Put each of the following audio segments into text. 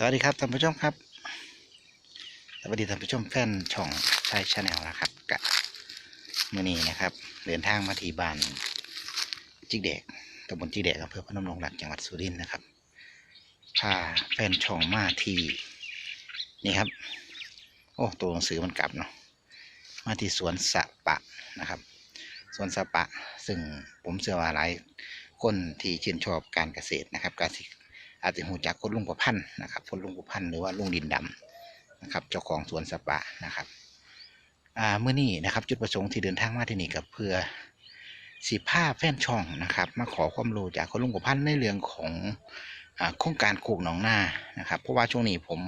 สวัสดีครับท่านผู้ชมครับ สวัสดีท่านผู้ชมแฟนช่องชายชาแนลนะครับกะมื่อนี้นะครับ เดินทางมาที่บ้านจิกเด็กตำบลจิกเด็กอำเภอพนมดงรักจังหวัดสุรินทร์นะครับพาแฟนช่องมาที่นี่ครับ โอ้ตัวหนังสือมันกลับเนาะมาที่สวนสะปะนะครับสวนสะปะ ซึ่งผมเชื่อว่าหลายคนที่ชื่นชอบการเกษตรนะครับ การสิ อาจจะหูจักคนลุงประพันธ์นะครับคนลุงประพันธ์หรือว่าลุงดินดำนะครับ เจ้าของสวนสปานะครับเมื่อนี้นะครับ จุดประสงค์ที่เดินทางมาที่นี่กับเพื่อสีผ้าแฟนช่องนะครับ มาขอความรู้จากคนลุงประพันธ์ในเรื่องของโครงการโคกหนองนานะครับ เพราะว่าช่วงนี้ผม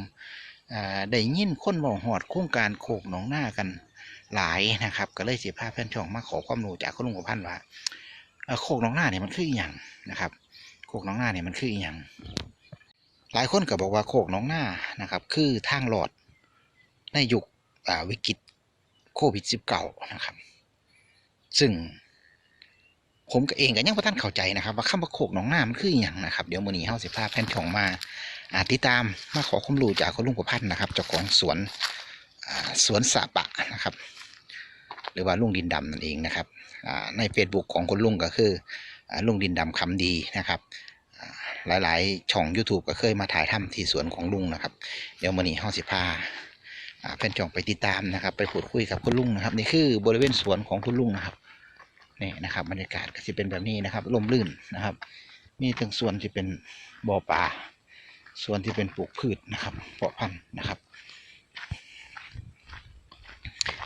ได้ยินคนบอกหอดโครงการโคกหนองนากันหลายนะครับ ก็เลยสีผ้าแฟนช่องมาขอความรู้จากคนลุงประพันธ์ว่าโคกหนองนาเนี่ยมันคืออย่างนะครับ โคกน้องหน้าเนี่ยมันคืออีหย่างหลายคนก็บอกว่าโคกน้องหน้านะครับ คือทางหลอดในยุควิกฤตโควิด -19 นะครับ ซึ่ง ผมก็เองก็ยังบ่ทันเข้าใจนะครับ ว่าคำว่าโคกหนองหน้ามันคืออหย่างนะครับ เดี๋ยวมือนี้เฮาสิพาแผ่นช่องมาอาติดตามมาขอความรู้จากคุณลุงประพันธ์นะครับเจ้าของสวนสวนสาปะนะครับ หรือว่าลุงดินดำนั่นเองนะครับใน Facebook ของคุณลุงก็คือลุงดินดำคำดีนะครับ หลายๆ ช่อง YouTube ก็เคยมาถ่ายทำที่สวนของลุงนะครับ เดี๋ยวมื้อนี้เฮาสิพาอ่าแฟนช่องไปติดตามนะครับ ไปพูดคุยกับคุณลุงนะครับ นี่คือบริเวณสวนของคุณลุงนะครับนี่นะครับบรรยากาศก็จะเป็นแบบนี้นะครับร่มรื่นนะครับ มีทั้งส่วนที่เป็นบ่อปลาส่วนที่เป็นปลูกพืชนะครับเพาะพันธุ์นะครับ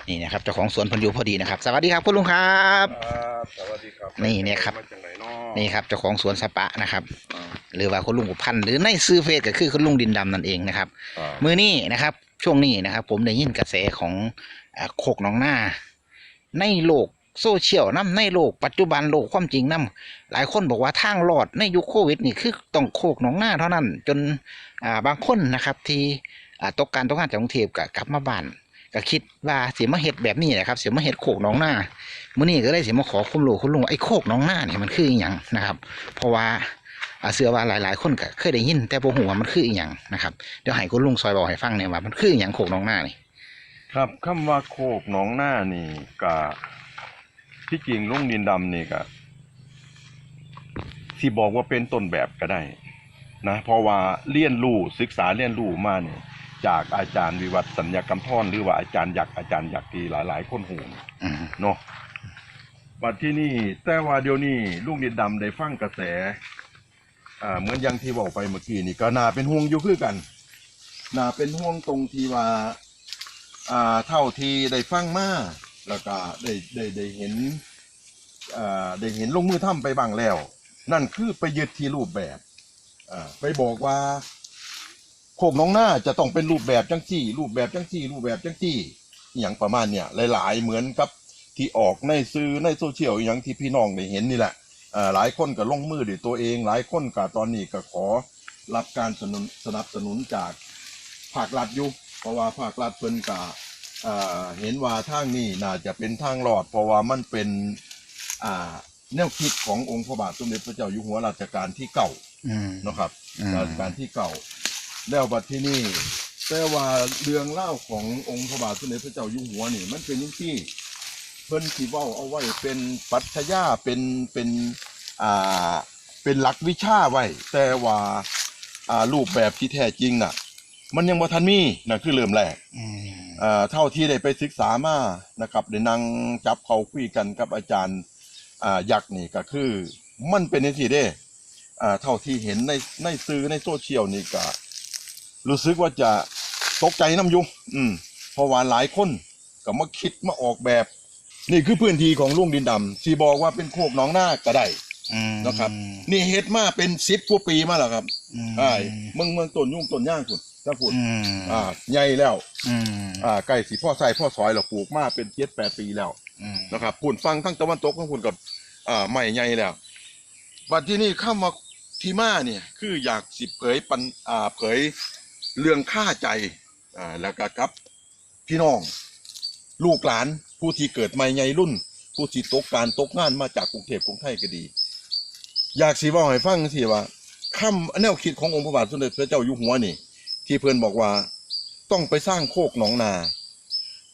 นี่นะครับเจ้าของสวนเพันอยูพอดีนะครับ สวัสดีครับคุณลุงครับ ครับสวัสดีครับนี่เนี่ยครับ มาจากไหนเนาะนี่ครับเจ้าของสวนสปะนะครับ อ่า หรือว่าคุณลุงพันธุ์หรือในซื้อเฟซก็คือคุณลุงดินดำนั่นเองนะครับอ่ามือนี้นะครับ ช่วงนี้นะครับ ผมได้ยินกระแสของอ่าโคกหน้องหน้า ในโลกโซเชียลน้ำในโลกปัจจุบันโลกความจริงน้ำหลายคนบอกว่าทางรอดในยุคโควิดนี่คือต้องโคกหน้องหน้าเท่านั้น จนอ่าบางคนนะครับที่อ่าตกการตกงานจากกรุงเทพก็กลับมาบ้านก็คิดว่าเสียมาเห็ดแบบนี้นะครับเสียมาเห็ดโคกหน้องหน้ามื้อนี้ก็เลยเสียมาขอคุณลุงคุณลุงว่าไอ้โคกหน้องหน้าเนี่ยมันคืออหย่างนะครับ เพราะว่าอ่า เชื่อว่าหลายๆ คนก็เคยได้ยิน แต่บ่ฮู้ว่ามันคืออีหยังนะครับเดี๋ยวให้คุณลุงซอยบอกให้ฟังเนี่ยว่ามันคืออีหยังโคกหน้องหน้านี่ครับคำว่าโคกหนองหน้านี่กะที่จริงลุงดินดำนี่กะที่บอกว่าเป็นต้นแบบก็ได้นะเพราะว่าเรียนรู้ศึกษาเรียนรู้มาเนี่ยจากอาจารย์วิวัฒน์สัญญกรรมพรหรือว่าอาจารย์ยักษ์อาจารย์ยักษ์ที่หลาย ๆ คนหูอืมเนาะบัดที่นี่แต่ว่าเดี๋ยวนี้ลุงดินดำได้ฟังกระแส อ่าเหมือนอย่างที่บอกไปเมื่อกี้นี่ก็น่าเป็นห่วงอยู่คือกันน่าเป็นห่วงตรงที่ว่าอ่าเท่าที่ได้ฟังมาแล้วก็ได้ได้ได้เห็นอ่าได้เห็นลงมือทำไปบ้างแล้ว นั่นคือไปยึดที่รูปแบบอ่าไปบอกว่าโคกน้องหน้าจะต้องเป็นรูปแบบจังซี่ รูปแบบจังซี่ รูปแบบจังซี่อย่างประมาณเนี่ยหลาย ๆ เหมือนกับที่ออกในสื่อในโซเชียลอย่างที่พี่น้องได้เห็นนี่แหละ หลายคนก็ลงมือด้วยตัวเอง หลายคนก็ตอนนี้ก็ขอรับการสนับสนับสนุนจากภาครัฐอยู่เพราะว่าภาครัฐเพิ่นก็อ่าเห็นว่าทางนี้น่าจะเป็นทางรอด เพราะว่ามันเป็นอ่าแนวคิดขององค์พระบาทสมเด็จพระเจ้าอยู่หัวรัชกาลที่เก้าอืมเนาะครับอืมรัชกาลที่เก้าแล้วบัดที่นี่แต่ว่าเรื่องเล่าวขององค์พระบาทสมเด็จพระเจ้าอยู่หัวนี่ มันเป็นอย่างที่ เพิ่นสิเว้าเอาไว้เป็นปรัชญาเป็นเป็นอ่าเป็นหลักวิชาไว้แต่ว่าอ่ารูปแบบที่แท้จริงน่ะ มันยังบ่ทันมีนั่นคือเริ่มแรกอืมอ่าเท่าที่ได้ไปศึกษามานะครับได้นั่งจับเขาคุยกันกับอาจารย์อ่ายักษ์นี่ก็คือ มันเป็นในที่เด้อ่าเท่าที่เห็นในในสื่อในโซเชียลนี่ก็รู้สึกว่าจะตกใจน้ำอยุอืมเพราะว่าหลายคนก็มาคิดมาออกแบบ นี่คือพื้นที่ของลุงดินดำที่บอกว่าเป็นโคกหนองนาก็ได้อืม นะครับ นี่เฮ็ดมาเป็นสิบกว่าปีมาแล้วครับอืม ใช่เมืองเมืองต้นยุ่งต้นย่างคุณถ้าพูดอืมอ่าใหญ่แล้ว อืมอ่าใกล้สิพ่อใส่พ่อซอยเราปลูกมาเป็นเจ็ดแปดปีแล้ว อืมนะครับพูนฟังทั้งตะวันตกของคุณกับอ่าใหม่ใหญ่แล้วบัดที่นี่เข้ามาที่มาเนี่ย คืออยากสิเผยปันอ่าเผยเรื่องค่าใจอ่าแล้วก็กับพี่น้อง ลูกหลาน ผู้ที่เกิดใหม่ใหญ่รุ่น ผู้ที่ตกการตกงานมาจากกรุงเทพกรุงไทยก็ดี อยากสิว่าให้ฟังสิว่าคำแนวคิดขององค์พระบาทสมเด็จพระเจ้าอยู่หัวนี่ ที่เพิ่อนบอกว่าต้องไปสร้างโคกหนองนา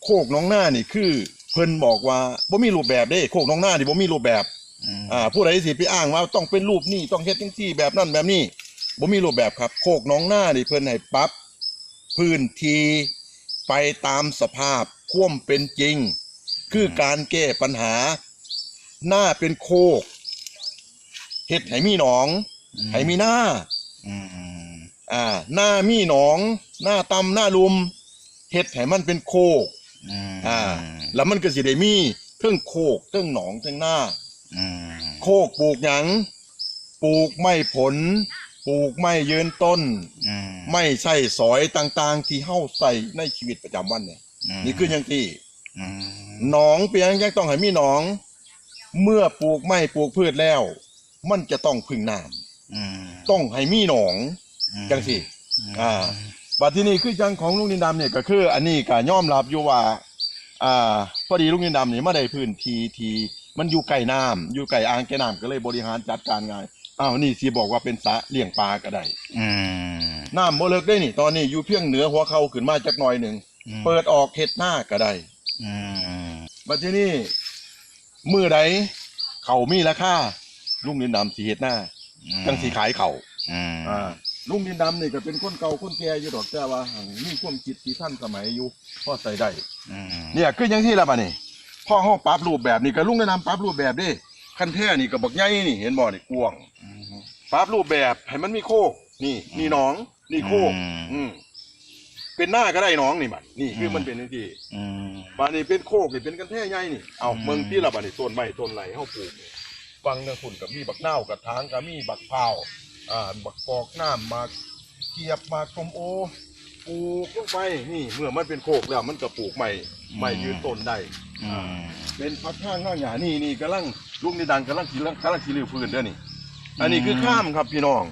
โคกหนองนานี่คือเพิ่นบอกว่าบ่มีรูปแบบเด้โคกหนองนานี่บ่มีรูปแบบอ่าผู้ใดสิไปอ้างว่าต้องเป็นรูปนี่ต้องเฮ็ดจังซี่แบบนั้นแบบนี้บ่มีรูปแบบครับ โคกหนองนานี่เพิ่นให้ปรับพื้นที่ไปตามสภาพควมเป็นจริง คือการแก้ปัญหา หน้าเป็นโคกเฮ็ดให้มีหนองให้มีหน้าอืมอ่า หน้ามีหนอง หน้าตำหน้าลุมเฮ็ดให้มันเป็นโคกอืมอ่า แล้วมันก็สิได้มีเทิงโคกเทิงหนองเทิงหน้าอืมโคกปลูกหยังปลูกไม่ผล ปลูกไม่ยืนต้นอืมไม่ใส่สอยต่าง ๆ ที่เฮาใส่ในชีวิตประจำวันเนี่ยมนี่คืออย่างที่ อืมหนองเปียงยังต้องให้มีหนอง เมื่อปลูกไม้ปลูกพืชแล้ว มันจะต้องพึ่งน้อืมำต้องให้มีหนองจังสิ อ่า บัดที่นี่คือจังของลุงนินดำเนี่ยก็คือ อันนี้ก็ยอมรับอยู่ว่า อ่า พอดีลุงนินดำนี่มาได้พื้นที่ที่มันอยู่ใกล้น้ำอยู่ใกล้อ่างแก่น้ำก็เลยบริหารจัดการง่ายอ้าวนี่สิบอกว่าเป็นสระเลี้ยงปลาก็ได้อืมน้ำบ่เลิกได้นี่ ตอนนี้อยู่เพียงเหนือหัวเขาขึ้นมาจักหน่อยหนึ่งอืมเปิดออกเฮ็ดหน้าก็ได้อืม บัดที่นี่มือใดเขามีราคาลุงนินดำสีเฮ็ดหน้าจังสีขายเขาอืมอ่าลุงนินดำนี่ก็เป็นคนเก่าคนแก่อยู่ดอกแต่ว่าหั่นมีความคิดที่ท่านสมัยอยู่พอใส่ได้อืมเนี่ยคืออย่างที่ละบัดนี้พ่อเฮาปรับรูปแบบนี่ก็ลุงนินดำปรับรูปแบบเด้คันแท้นี่ก็บักใหญ่นี่เห็นบ่นี่กว้างอืมปรับรูปแบบให้มันมีโคกนี่นี่หนองนี่โคกอืมอืม เป็นหน้าก็ได้หน้องนี่บัดนี่คือมันเป็นจังซี่อืมบานนี้เป็นโคกนี่เป็นกันแท่ใหญ่นี่เอาอืมเมืองที่ละบานนี้ต้นไม้ต้นไหลเฮาปลูกนี่ฟังเรื่องฝุ่นกับมีบักนาวกับทางกับมีบักพร้าวอ่าบักกอกน้ำมาเกียบมาส้มโอปลูกลงไปนี่เมื่อมันเป็นโคกแล้วมันก็ปลูกใหม่ใหม่ยืนต้นได้ อืมเป็นพักข้างข้างหยานี่นี่กำลังลูกนี่ดังกำลังกินกำลังกินริ้วพื้นเด้อนี่ อันนี้คือข้ามครับพี่น้อง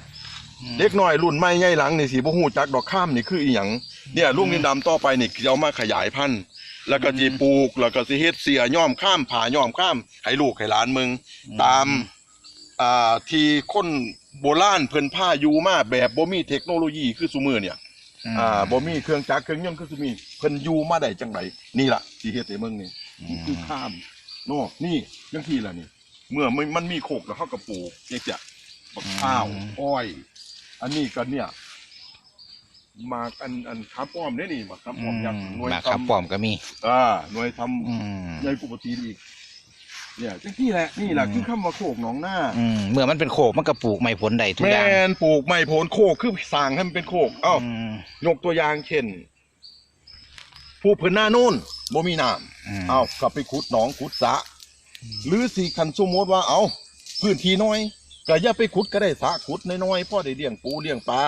เด็กน้อยรุ่นใหม่ใหญ่หลังนี่สิบ่ฮู้จักดอกข้ามนี่คืออีหยัง เนี่ยลุงนินดำต่อไปนี่สิเอามาขยายพันธุ์แล้วก็สิปลูกแล้วก็สิเฮ็ดเสียย่อมข้ามผาย่อมข้ามให้ลูกให้หลานมึง ตามอ่าที่คนโบราณเพิ่นผ้าอยู่มาแบบบ่มีเทคโนโลยีคือซุมื้อเนี่ยอ่าบ่มีเครื่องจักรเครื่องยนต์คือซุมื้อเพิ่นอยู่มาได้จังไดนี่ล่ะสิเฮ็ดให้มึงนี่นี่คือข้ามโน่นี่จังซี่ล่ะนี่ เมื่อมันมันมีโคกแล้วเฮาก็ปลูกจังซี่บักข้าวอ้อย อันนี้ก็เนี่ย หมากอันอันขาป้อมเนี่ยนี่หมากขาป้อมยักษ์หน่วยมาทครับป้อมก็มีำอ่าหน่วยทอืมำใหญ่กุปตีนอีก เนี่ยจังที่แหละนี่แหละอืม คือคำว่าโคกหนองหน้าอืมเมื่อมันเป็นโขกมันก็ปลูกไม่ผลใดทุกแมอย่างนปลูกไม่โผลโคกคือสร้างให้มันเป็นโคกเอ้า อืมยกตัวอย่างเช่น ผู้พื้นหน้านู่นบ่มีน้มำเอากลับไปขุดหนองขุดสระหรือสี่คันสมมติว่าเอาพื้นที่น้อยก็อย่าไปขุดก็ได้สระขุดน้อยๆพ่อได้เลี้ยงปูเลี้ยงปลา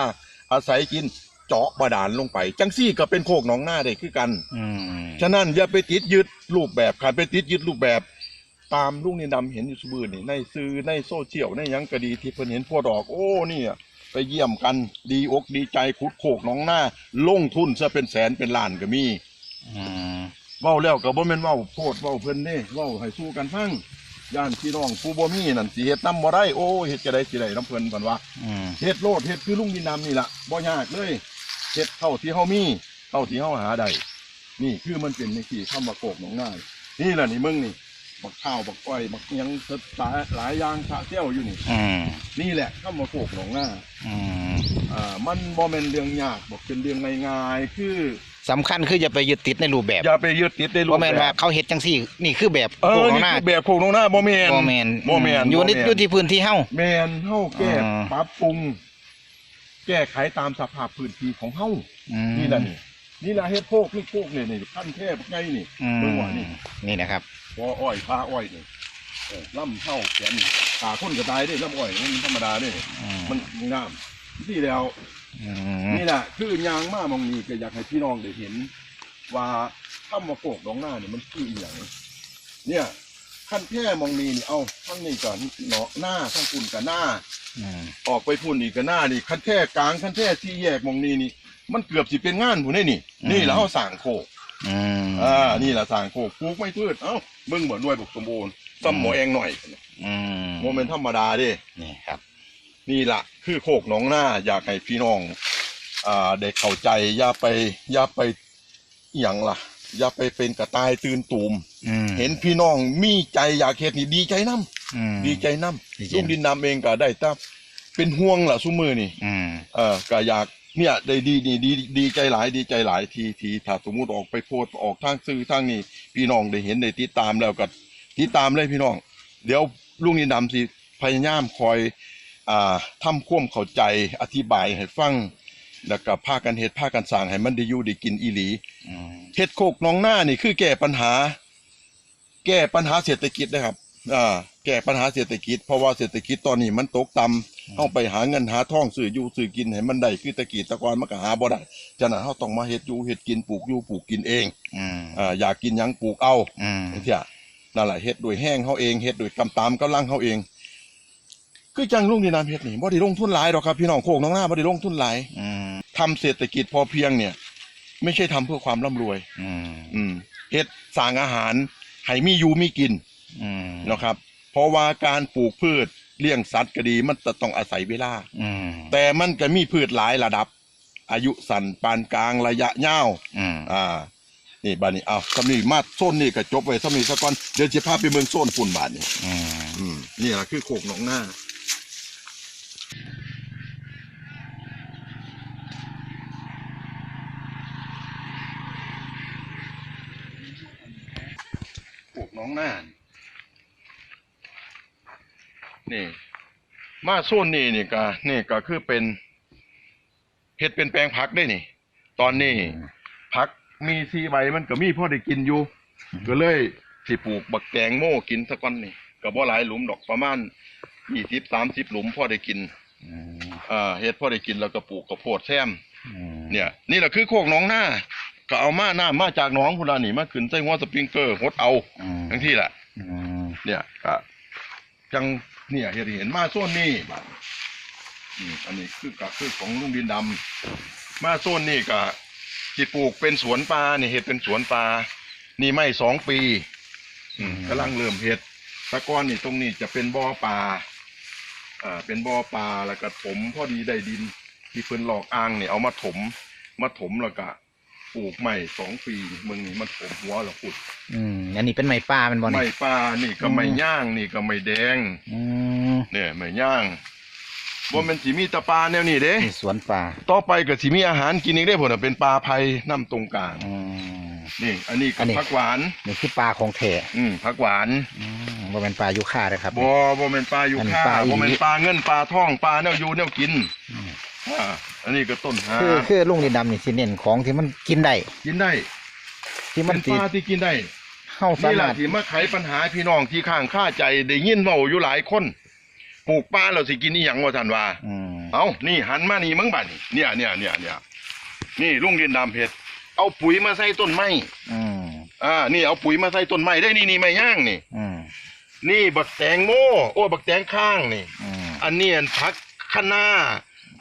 อาศัยกิน เจาะบาดาลลงไป จังซี่ก็เป็นโคกหนองหน้าได้คือกันอืมฉะนั้นอย่าไปติดยึดรูปแบบขาดไปติดยึดรูปแบบ ตามลุงนินดำเห็นอยู่สบือนี่ในสื่อในโซเชียลในหยังก็ดีที่เพิ่นเห็นพวกดอก โอ้เนี่ย ไปเยี่ยมกันดีอกดีใจขุดโคกหน้องหน้า ลงทุนซะเป็นแสนเป็นล้านก็มี อืมเว้าแล้วก็บ่แม่นเว้าโพดเว้าเพิ่นเด้เว้าให้สู้กันฟังย่านพี่น้องผู้บ่มีนั่นสิเฮ็ดนำบ่ได้โอ้เฮ็ดจะได้สิได้นํเพิ่นเพิ่นว่าอืมเฮ็ดโลดเฮ็ดคือลุงดินดำนี่ล่ะบ่ยากเลย เฮ็ดเท่าที่เฮามีเท่าที่เฮาหาได้นี่คือมันเป็นในที่คำว่าโกกหนองนานี่แหละนี่มึงนี่บักข้าวบักอ้อยบักหยังสตาหลายอย่างสะเตี้ยวอยู่นี่อืมนี่แหละคำว่าโกกหนองนาอืมอ่ามันบ่แม่นเรื่องยากบอกเป็นเรื่องง่ายๆคือสำคัญคืออย่าไปยึดติดในรูปแบบอย่าไปยึดติดในรูปว่าแม่นแบว่าบเขาเฮ็ดจังซี่ นี่คือแบบเอโขอกของนี่หน้าคือแบบโกกหนองนาบ่แม่นบ่แม่นบ่แม่นอยู่ในบ่แม่นอยู่ที่พื้นที่เฮาแม่นเฮาแก้อ่าปรับปรุงแก้ไขตามสภาพพื้นที่ของเฮาอืมนี่แหละนี่นี่แหละเฮ็ดโคกนี่โคกนี่นี่ขั้นแค่บักไงนี่อืมเบิ่งว่านี่นี่นะครับ พออ้อยพาอ้อยนี่เออล่ำเท่าแขนนี่ตาคนก็ตายเด้ล่ำอ้อยมันธรรมดาเด้อืมมันงามที่แล้ว อืมนี่แหละคือยางมามองนี้ก็อยากให้พี่น้องได้เห็น ว่าถ้ามาโกกดองหน้าเนี่ยมันคืออหย่างเนี่ยขั้นแค่มองนี้นี่เอาทั้งนี้ก่อนเนาะหน้าทั้งคุณกับหน้า อืมออกไปพุ่นอีกกับหน้านี่ขั้นแค่กลางขั้นแค่ที่แยกมองนี้นี่ มันเกือบสิเป็นงานผู้นี่นี่ นี่แล้วเขาสั่งโคกอืมอ่านี่แหละสั่งโคกปลูกไม่พืชเอ้ามึงเหมือนด้วยบุกสมบูรณ์ซ้ำหมอเองหน่อยอืมโมเมนต์ธรรมดาเดินี่ครับ นี่ล่ะคือโคกหนองหน้าอยากให้พี่น้อง อ่าได้เข้าใจอย่าไปอย่าไปอหย่างล่ะ อย่าไปเป็นกระต่ายตื่นตูมอืมเห็นพี่น้องมีใจอยากเฮ็ดนี่ดีใจนํ อืม ดีใจนํดีใจลุงดินนำเองก็ได้แต่เป็นห่วงล่ะซุมือนี่อืม เออก็อยากเนี่ยได้ดีดีดีดีใจหลายดีใจหลายทีทีถ้าสมมุติออกไปโพสต์ออกทางสื่อทางนี้พี่น้องได้เห็นได้ติดตามแล้วก็ติดตามเลยพี่น้อง เดี๋ยวลุงดินดำสิพยายามคอยอ่าทำความเข้าใจอธิบายให้ฟังแล้วก็พากันเฮ็ดพากันสร้างให้มันได้อยู่ได้กินอีหลี อืม เฮ็ดโคกหน้องหน้านี่คือแก้ปัญหา แก้ปัญหาเศรษฐกิจนะครับ อ่าแก้ปัญหาเศรษฐกิจเพราะว่าเศรษฐกิจตอนนี้มันตกต่ำเอาไปหาเงินหาทองซื้ออยู่ซื้อกินให้มันได้คือแตะกี้แตะกอนมันก็หาบ่ได้ฉะนั้นเฮาต้องมาเฮ็ดอยู่เฮ็ดกินปลูกอยู่ปลูกกินเองอืมอ่าอยากกินหยังปลูกเอาอืมเที่ยนั่นแหละเฮ็ดด้วยแห้งเฮาเองเฮ็ดด้วยกำตามกำลังเฮาเอง คือจังลุงนี่นามเฮ็ดนี่บ่ได้ลงทุนหลายดอกครับพี่น้องโคกหน้องหน้าบ่ได้ลงทุนหลายอืมทำเศรษฐกิจพอเพียงเนี่ย ไม่ใช่ทำเพื่อความร่ำรวย อืมอืมเฮ็ดสร้างอาหารให้มีอยู่มีกิน อืมนะครับ เพราะว่าการปลูกพืชเลี้ยงสัตว์ก็ดีมันจะต้องอาศัยเวลา อืมแต่มันก็มีพืชหลายระดับ อายุสั้นปานกลางระยะยาว อืมอ่า นี่บาดนี้เอาสำนีมาโซนนี่ก็จบไว้สำนีซะก่อน เดี๋ยวจะพาไปเมืองโซนฝุ่นบาดนี้อืมอืมนี่แหละคือโคกหนองหน้าปลูกหน้องหน้านี่ มาโซนนี่นี่ก็นี่ก็คือเป็นเห็ดเป็นแปลงผักได้นี่ ตอนนี้ผักมีสีใบมันก็มีพ่อได้กินอยู่ ก็เลยสิปลูกบักแตงโม่กินสักวันนี่ก็บ่หลายหลุมดอกประมาณยี่สิบสามสิบหลุมพ่อได้กินอืมอ่าเฮ็ดพ่อได้กินแล้วก็ปลูกกระโพดแซมอืมเนี่ย นี่แหละคือโคกหน้องหน้าก็เอามาหน้ามาจากหน้องพุ่นละนี่มาขึ้นใส่หัวสปริงเกอร์หดเอาอืมทั้งที่แหละอืมเนี่ยก็จัง เนี่ยเห็นเห็นมาโซนนี้บัดอืมอันนี้คือก็คือของลุงดินดำมาโซนนี้ก็ที่ปลูกเป็นสวนปลานี่เห็ดเป็นสวนปลานี่ไม่สองปีอืมกำลังเริ่มเห็ดตะก้อนนี่ตรงนี้จะเป็นบ่อปลาอ่าเป็นบ่อปลาแล้วก็ถมพอดีได้ดินที่เพิ่นหลอกอ่างเนี่ยเอามาถมมาถมแล้วก็ ปลูกใหม่สองปีมึงนี่มันถมหัวแล้วพุดอืมอันนี้เป็นไม้ป่าเป็นบอลไม่ปลานี่ก็ไม่ย่างนี่ก็ไม่แดงอืมเนี่ยไม่ย่างบ่แมันสิมีแตะปลาแนวนี้เด้นี่สวนป่าต่อไปก็สิมีอาหารกินอีกได้ผลน่ะเป็นปลาไผ่น้ำตรงกลางอืมนี่ อันนี้อัก็นนี้ผักหวานนี่คือป่าของแท้อืมผักหวานอืมบ่เป็นป่ายุค่าเลยครับบ่บ่แม่นปลาอยู่อันนี้ค่าปลาอีหลีบ่แม่นปลาเงินปลาทองปลาแนวอยู่แนวกินอืมอ่า อันนี้ก็ต้นหาคือคือลุงดินดำนี่สิเน้นของที่มันกินได้กินได้ที่มันเป็นติปลาที่กินได้เข้าสานี่แหมาละรถที่มาไขปัญหาพี่น้องที่ข้างค่าใจได้ยินเว้าอยู่หลายคนปลูกปลาแล้วสิกินอีหยังว่าท่านว่า อืมเอานี่หันมานี่มึงบัดนี่เนี่ยเนี่ยเนี่ยเนี่ยนี่ลุงดินดำเผ็ดเอาปุ๋ยมาใส่ต้นไม้อืมอ่านี่เอาปุ๋ยมาใส่ต้นไม้ได้นี่นี่ไม่ย่างนี่ อืมนี่บักแตงโมโอ้บักแตงข้างนี่ อืมอันนี้อันพักคะน้า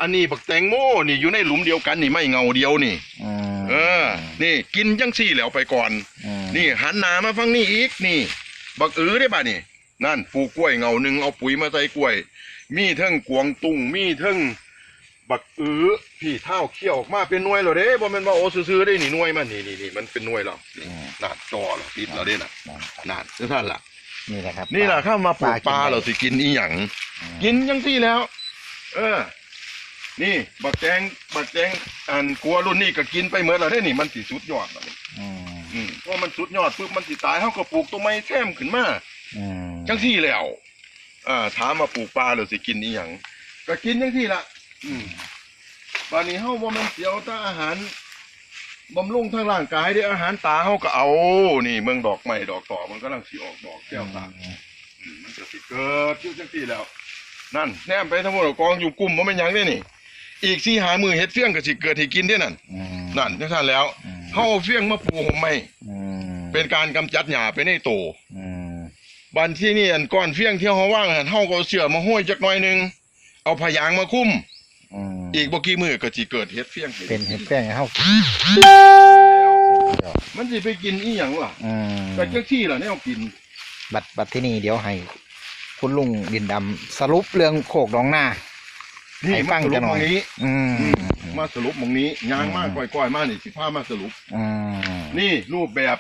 อันนี้บักแตงโมนี่อยู่ในหลุมเดียวกันนี่ไม่เงาเดียวนี่ อืมเออ นี่กินจังสี่แล้วไปก่อนอืมนี่หันหน้ามาฟังนี่อีกนี่ บักอือได้ป่ะนี่ นั่นปลูกกล้วยเงาหนึ่งเอาปุ๋ยมาใส่กล้วย มีเทั้งกวางตุ้งมีเทั้งบักอือพี่เท้าเขี้ยวออกมาเป็นหน่วยแล้วเด้บ่แม่นว่าโอ้ซื้อๆได้นี่หน่วยมันนี่นี่นี่มันเป็นหน่วยแล้วนี่นั่นจอแล้วติดแล้วเด้น่ะนั่นคือท่านล่ะ นี่แหละครับนี่ล่ะข้ามาปลูกปลากินได้เราสิกินอีหยังอืมกินจังซี่แล้ว เออ นี่บักแตงบักแตงอันกลัวรุ่นนี้ก็กินไปเหมือนแล้วเด้นี่มันสิสุดยอดแล้วนี่อืมอืมเพราะมันสุดยอดปุ๊บมันสิตายเฮาก็ปลูกต้นไม้แซมขึ้นมา อืมจังซี่แล้วอ่าถามมาปลูกปลาแล้วสิกินอีหยังก็กินจังซี่ล่ะอืมบานนี้เฮาบ่แม่นเสียวแต่อาหารบำรุงทางร่างกายเด้อาหารตาเฮาก็เอา นี่เมืองดอกไม้ดอกต่อมันกำลังสิออกดอกแก้วตาอืมมันจะสิเกิดอยู่จังซี่แล้ว นั่นแนมไปทั้งหมดกองอยู่กลุ่มบ่แม่นหยังเด้นี่ อีกสี่หามือเฮ็ดเฟี้ยงก็สิเกิดให้กินเด้นั่นอืมนั่นจังซั่นแล้วอืมเฮาเอาเฟี้ยงมาปลูกผมไม่อืมเป็นการกำจัดหญ้าไปในโตอืมบันที่นี่อันก้อนเฟี้ยงที่เฮาว่างหั่นเฮาก็เอาเสือมาห้อยจักหน่อยหนึงเอาพยางมาคุ้ม อืมอีกบ่กี่มื้อก็สิเกิดเฮ็ดเฟี้ยงให้เป็นเห็ดแป้งให้เฮากินมันสิไปกินอีหยังล่ะอืมก็จังซี่ล่ะแนวกิน บัดบัดที่นี่เดี๋ยวให้ คุณลุงดินดำสรุปเรื่องโคกหนองนา นี่ให้มัฟันงสรุจัปงหน่ตอรยงนี้อืมอืมมาสรุปหมองนี้ยางมากอืมก้อยๆมานี่สิพามาสรุป อืมนี่รูปแบบ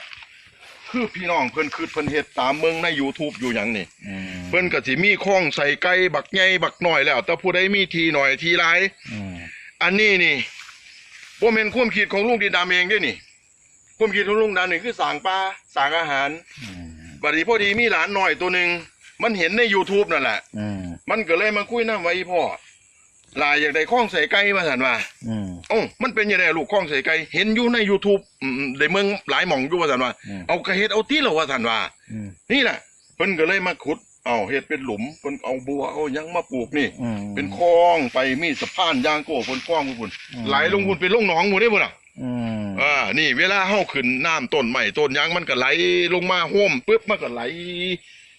คือพี่น้องเพิ่นคือเพิ่นเฮ็ดตามเมืองใน YouTube อยู่หยังนี่ อืมเพิ่นก็สิมีข้องใส่ไก่บักใหญ่บักน้อยแล้ว แต่ผู้ใดมีทีหน่อยทีหลาย อืมอันนี้นี่บ่แม่นความคิดของลุงดินดำเองเด้นี่ ความคิดของลุงดำนี่คือสร้างปลาสร้างอาหารอืมบัดนี้พอดีมีหลานน้อยตัวหนึงมันเห็นใน YouTube นั่นแหละ อืมมันก็เลยมาคุยนำว่าอีพ่อห ลายอยากได้ข้องใส่ไก่มาซั่นว่าอืมโอ้ามันเป็นยังไงลูกข้องใส่ไก่เห็นอยู่ใน YouTube อืมได้เมืองหลายหม่องอยู่ว่าซั่นว่า อืม เอากระเฮ็ดเอาตีแล้วว่าซั่นว่า อืมนี่แหละเพิ่นก็เลยมาขุดเอาเฮ็ดเป็นหลุมเพิ่นเอาบัวเอาหยังมาปลูกนี่ อืม เป็นคลองไปมีสะพานยางโก้เพิ่นคลองพุ่นอืม ไหลลงพุ่นเป็นลงหนองหมู่ได้พุ่นน่ะอืมอ่านี่เวลาเฮาขึ้นน้ำต้นไม้ต้นหยางมันก็ไหลลงมาโฮมปึ๊บมันก็ไหล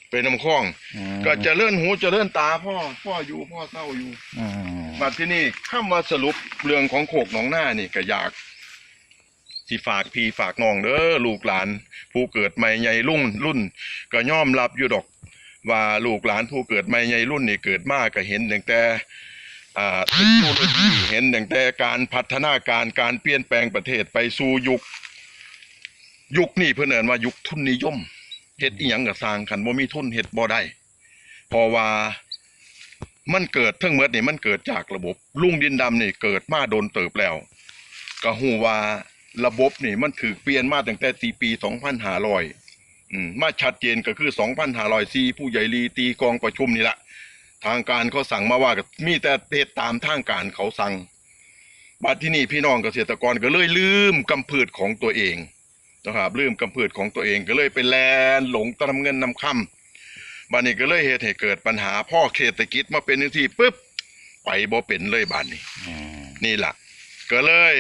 ไปน้ำคลองอืมก็เจะเลื่อนหูเจะเลื่อนตาพ่อพ่ออยู่พ่อเศร้าอยู่อืม บัดที่นี่คำว่าสรุปเรื่องของโขกหนองหน้านี่ก็อยากสิฝากพี่ฝากน้องเด้อลูกหลาน ผู้เกิดใหม่ใหญ่รุ่นรุ่น ก็ย่อมรับอยู่ดอก ว่าลูกหลานผู้เกิดใหม่ใหญ่รุ่นนี่เกิดมากก็เห็นตั้งแต่อ่าเทคโนโลยีเห็นตั้งแต่การพัฒนาการการเปลี่ยนแปลงประเทศไปสู่ยุค ยุคนี้เพิ่นเอินว่ายุคทุนนิยมเฮ็ดอีหยังก็สร้างคันบ่มีทุนเฮ็ดบ่ได้เพราะว่า มันเกิดทั้งหมดนี่มันเกิดจากระบบ ลุงดินดำนี่เกิดมาโดนเติบแล้วก็ฮู้ว่าระบบนี่มันถูกเปลี่ยนมาตั้งแต่ตีปี2500อืมาชัดเจนก็คือ2,504ผู้ใหญ่ลีตีกองประชุมนี่ละทางการเขาสั่งมาว่าก็มีแต่เทศตามทางการเขาสั่งบัดที่นี่พี่น้องเกษตรกรก็เลยลืมกำพืชของตัวเองนะครับลืมกำพืชของตัวเองก็เลยไปแลนหลงตำเงินนำคำ บัดนี้ก็เลยเหตุให้เกิดปัญหาพ่อเศรษฐกิจมาเป็นจังซี่ปุ๊บไปบ่เป็นเลยบัดนี้อืมนี่ล่ะก็เลย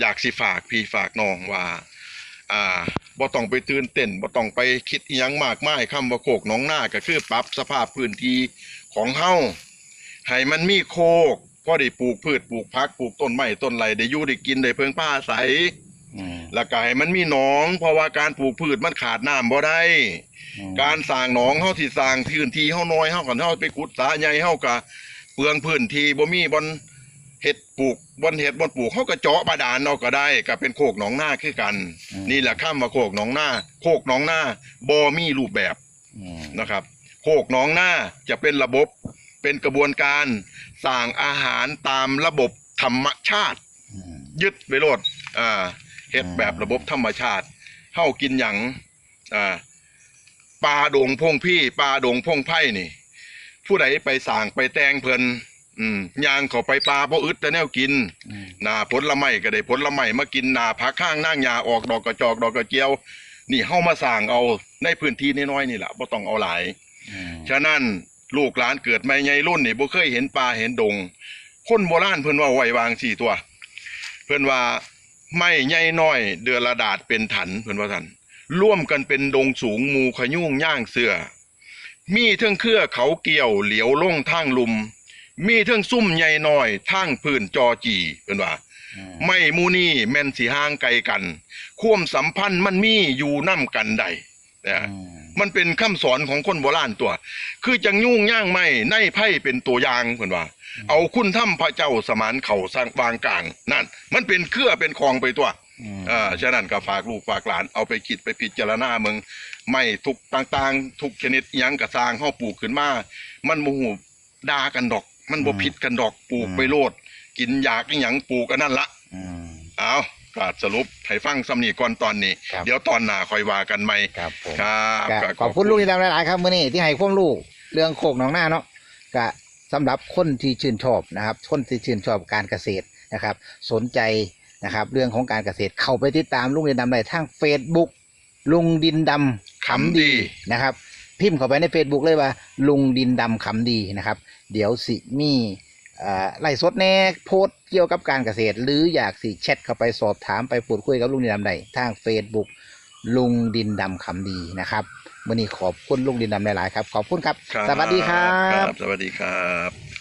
อยากสิฝากพี่ฝากน้องว่า อ่าบ่ต้องไปตื่นเต้นบ่ต้องไปคิดอิหยังมากมายคำว่าโคกหนองหน้าก็คือปรับสภาพพื้นที่ของเฮาให้มันมีโคกพอได้ปลูกพืชปลูกผักปลูกต้นไม้ต้นไรได้อยู่ได้กินได้เพิ่งผ้าอาศัยอืมแล้วก็ให้มันมีหนอง เพราะว่าการปลูกพืชมันขาดน้ำบ่ได้อืม การสร้างหนองเฮาที่สร้างพื้นที่เฮาน้อยเฮากันเฮาไปขุดสระใหญ่เฮาก็เปลืองพื้นที่บ่มีบ่อนเฮ็ดปลูกบ่อนเฮ็ดบ่อนปลูกเฮาก็เจาะบาดาลเอาก็ได้ก็เป็นโคกหนองนาคือกันนี่แหละคำว่าโคกหนองนาโคกหนองนาบ่มีรูปแบบ อืม นะครับโคกหนองนาจะเป็นระบบเป็นกระบวนการสร้างอาหารตามระบบธรรมชาติอืมยึดไปโลดอ่าเฮ็ดแบบระบบธรรมชาติเฮากินหยังอ่า ปลาโดงพงพี่ปลาโดงพงไผ่นี่ ผู้ใดไปสร้างไปแต่งเพิ่นอืมย่างเข้าไปปลาบ่อึดแต่แนวกินอืมหนาผลไม้ก็ได้ผลไม้มากินหนาผักข้างนั่งยาออกดอกกระจอกดอกกระเจียว นี่เฮามาสร้างเอาในพื้นที่น้อยๆนี่แหละบ่ต้องเอาหลายอืมฉะนั้นลูกหลานเกิดไม่ใหญ่รุ่นนี่บ่เคยเห็นป่าเห็นดง คนโบราณเพิ่นว่าไว้วางสี่ตัว เพิ่นว่าไม่ใหญ่น้อย เดือนละดาดเป็นถันเพิ่นว่าท่าน ร่วมกันเป็นดงสูงหมูขยุ่งย่างเสือ มีเทิงเครือเขาเกี่ยวเหลียวลงทางลุม มีเทิงซุ่มใหญ่น้อยทางพื้นจอจีเพิ่นว่าอืมไม่มูนี่แม่นสิห่างไกลกัน ความสัมพันธ์มันมีอยู่น้ำกันใดนะอืมมันเป็นคำสอนของคนโบราณตัว คือจังยุ่งย่างไม่ในไพ่เป็นตัวอย่างเพิ่นว่า เอาคุณถ้ำพระเจ้าสมานเข่าสร้างวางกลาง นั่น มันเป็นเครือเป็นคลองไปตัว อืมอ่าฉะนั้นก็ฝากลูกฝากหลานเอาไปคิดไปพิจารณาเมืองไม่ทุกต่างๆ ทุกชนิดอิหยังกระสร้างเฮาปลูกขึ้นมา มันบ่ฮู้ด่ากันดอก มันบ่ผิดกันดอกปลูกไปโลด กินอยากอิหยังปลูกอันนั้นละอืมเอาก็สรุปให้ฟังสำนีก่อนตอนนี้ครับเดี๋ยวตอนหน้าค่อยว่ากันใหม่ครับผมครับก็ก็ขอบคุณลุงที่ทำหลายๆครับมื่อนี้ที่ให้ความรู้เรื่องโคกหนองหน้าเนาะก็สำหรับคนที่ชื่นชอบนะครับ คนที่ชื่นชอบการเกษตรนะครับ สนใจ นะครับ เรื่องของการเกษตรเข้าไปติดตามลุงดินดำได้ทาง Facebook ลุงดินดำขำดีนะครับ พิมพ์เข้าไปใน Facebook เลยว่า ลุงดินดำขำดีนะครับ เดี๋ยวสิมีเอ่อไล่สดแน่โพสต์เกี่ยวกับการเกษตร หรืออยากสิแชทเข้าไปสอบถามไปพูดคุยกับลุงดินดำได้ทาง Facebook ลุงดินดำขำดีนะครับวันนี้ขอบคุณลุงดินดำหลายๆครับ ขอบคุณครับครับสวัสดีครับ สวัสดีครับ